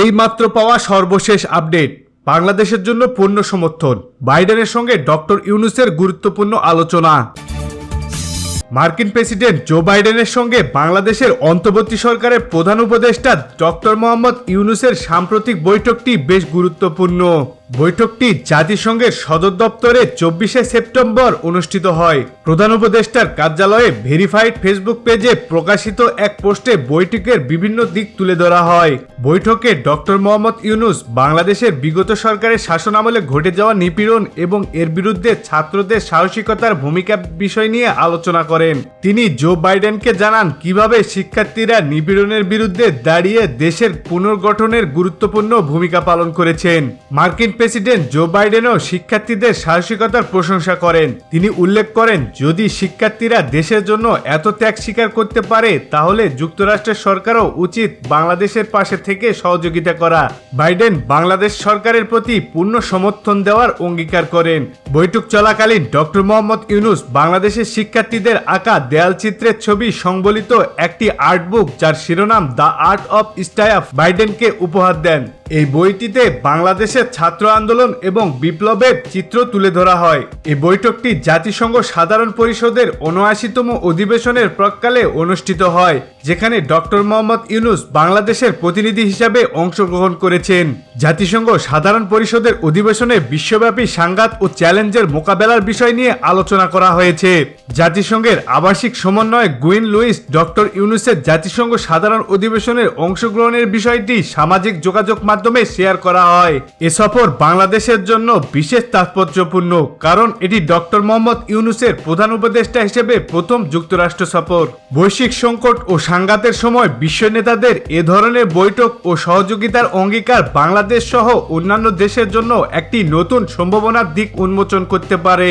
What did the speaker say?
এই মাত্র পাওয়া সর্বশেষ আপডেট। বাংলাদেশের জন্য পূর্ণ সমর্থন। বাইডেনের সঙ্গে ডক্টর ইউনুসের গুরুত্বপূর্ণ আলোচনা। মার্কিন প্রেসিডেন্ট জো বাইডেনের সঙ্গে বাংলাদেশের অন্তর্বর্তী সরকারের প্রধান উপদেষ্টা ডক্টর মোহাম্মদ ইউনুসের সাম্প্রতিক বৈঠকটি বেশ গুরুত্বপূর্ণ। বৈঠকটি জাতিসংঘের সদর দপ্তরে চব্বিশে সেপ্টেম্বর অনুষ্ঠিত হয়। প্রধান উপদেষ্টার কার্যালয়ে ভেরিফাইড ফেসবুক পেজে প্রকাশিত এক পোস্টে বৈঠকের বিভিন্ন দিক তুলে ধরা হয়। বৈঠকে ডক্টর মোহাম্মদ ইউনুস বাংলাদেশের বিগত সরকারের শাসনামলে ঘটে যাওয়া নিপীড়ন এবং এর বিরুদ্ধে ছাত্রদের সাহসিকতার ভূমিকা বিষয় নিয়ে আলোচনা করেন। তিনি জো বাইডেনকে জানান, কীভাবে শিক্ষার্থীরা নিপীড়নের বিরুদ্ধে দাঁড়িয়ে দেশের পুনর্গঠনের গুরুত্বপূর্ণ ভূমিকা পালন করেছেন। মার্কিন প্রেসিডেন্ট জো বাইডেনও শিক্ষার্থীদের সাহসিকতার প্রশংসা করেন। তিনি উল্লেখ করেন, যদি শিক্ষার্থীরা দেশের জন্য এত ত্যাগ স্বীকার করতে পারে, তাহলে যুক্তরাষ্ট্রের সরকারও উচিত বাংলাদেশের পাশে থেকে সহযোগিতা করা। বাইডেন বাংলাদেশ সরকারের প্রতি পূর্ণ সমর্থন দেওয়ার অঙ্গীকার করেন। বৈঠক চলাকালীন ডক্টর মোহাম্মদ ইউনুস বাংলাদেশের শিক্ষার্থীদের আঁকা দেয়ালচিত্রের ছবি সংবলিত একটি আর্টবুক, যার শিরোনাম দ্য আর্ট অফ স্টায়াফ বাইডেনকে উপহার দেন। এই বইটিতে বাংলাদেশের ছাত্র আন্দোলন এবং বিপ্লবের চিত্র তুলে ধরা হয়। এই বৈঠকটি জাতিসংঘ সাধারণ পরিষদের উনআশিতম অধিবেশনের প্রকালে অনুষ্ঠিত হয়, যেখানে ডক্টর মোহাম্মদ ইউনুস বাংলাদেশের প্রতিনিধি হিসাবে অংশগ্রহণ করেছেন। জাতিসংঘ সাধারণ পরিষদের অধিবেশনে বিশ্বব্যাপী সাংঘাত ও চ্যালেঞ্জের মোকাবেলার বিষয় নিয়ে আলোচনা করা হয়েছে। জাতিসংঘের আবাসিক সমন্বয় গুইন লুইস, ডক্টর ইউনুসের জাতিসংঘ সাধারণ অধিবেশনের অংশগ্রহণের বিষয়টি সামাজিক যোগাযোগ মাধ্যমে শেয়ার করা হয়। এ সফর বাংলাদেশের জন্য বিশেষ তাৎপর্যপূর্ণ, কারণ এটি ডক্টর মোহাম্মদ ইউনুসের প্রধান উপদেষ্টা হিসেবে প্রথম যুক্তরাষ্ট্র সফর। বৈশ্বিক সংকট ও সাংঘাতের সময় বিশ্ব নেতাদের এ ধরনের বৈঠক ও সহযোগিতার অঙ্গীকার বাংলাদেশ সহ অন্যান্য দেশের জন্য একটি নতুন সম্ভাবনার দিক উন্মোচন করতে পারে।